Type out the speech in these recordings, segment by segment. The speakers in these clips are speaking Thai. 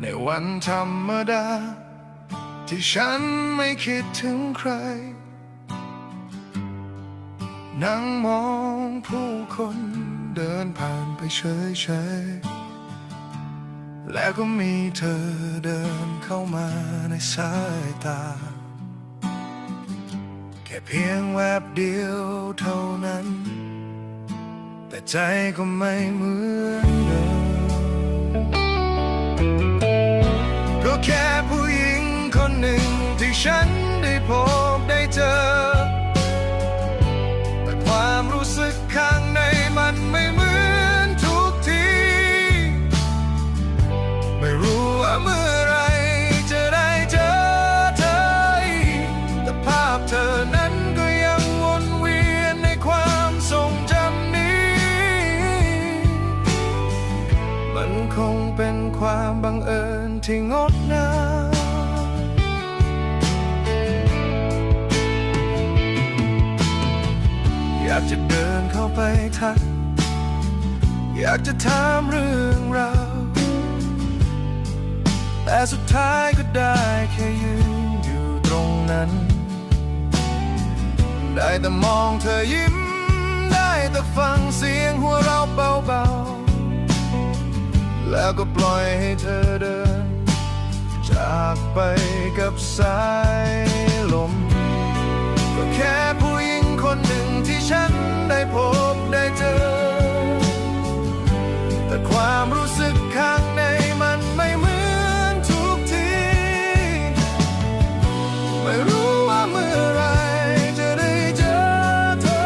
ในวันธรรมดา ที่ฉันไม่คิดถึงใคร นั่งมองผู้คนเดินผ่านไปเฉยๆ แล้วก็มีเธอเดินเข้ามาในสายตา แค่เพียงแวบเดียวเท่านั้น แต่ใจก็ไม่เหมือนเดิม มันคงเป็นความบังเอิญที่งดงามอยากจะเดินเข้าไปทัก อยากจะถามเรื่องราวแต่สุดท้ายก็ได้แค่ยืนอยู่ตรงนั้น ได้แต่มองเธอยิ้ม ได้แต่ฟังเสียงหัวเราะเบาๆ แล้วก็ปล่อยให้เธอเดิน จากไปกับสายลม ก็แค่ผู้หญิงคนหนึ่งที่ฉันได้พบได้เจอ แต่ความรู้สึกข้างในมันไม่เหมือนทุกที ไม่รู้ว่าเมื่อไหรจะได้เจอเธอ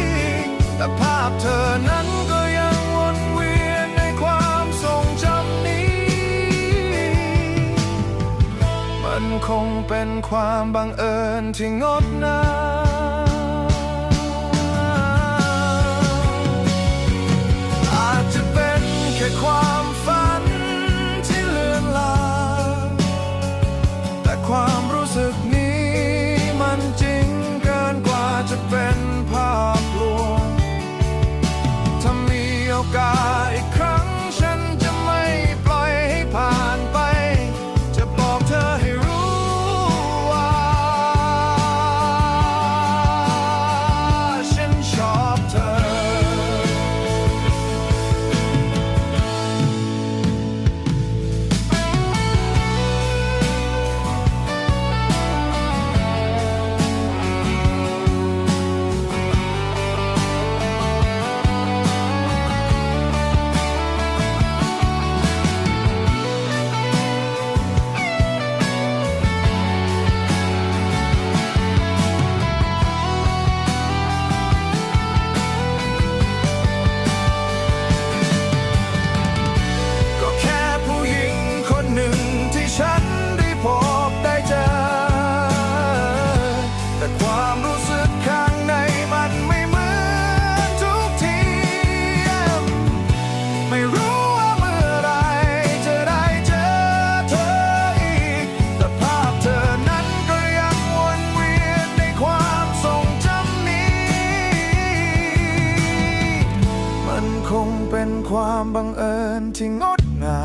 อีก แต่ภาพเธอนั้น มันคงเป็นความบังเอิญที่งดงามอาจจะเป็นแค่ความฝันที่เลือนลางแต่ความรู้สึกนี้มันจริงเกินกว่าจะเป็นภาพลวงถ้ามีโอกาสอีกครั้ง ความบังเอิญที่งดงา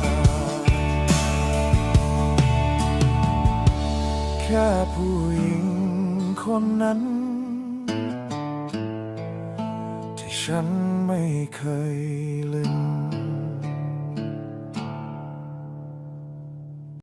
มแค่ผู้หญิงคนนั้น ที่ฉันไม่เคยลืม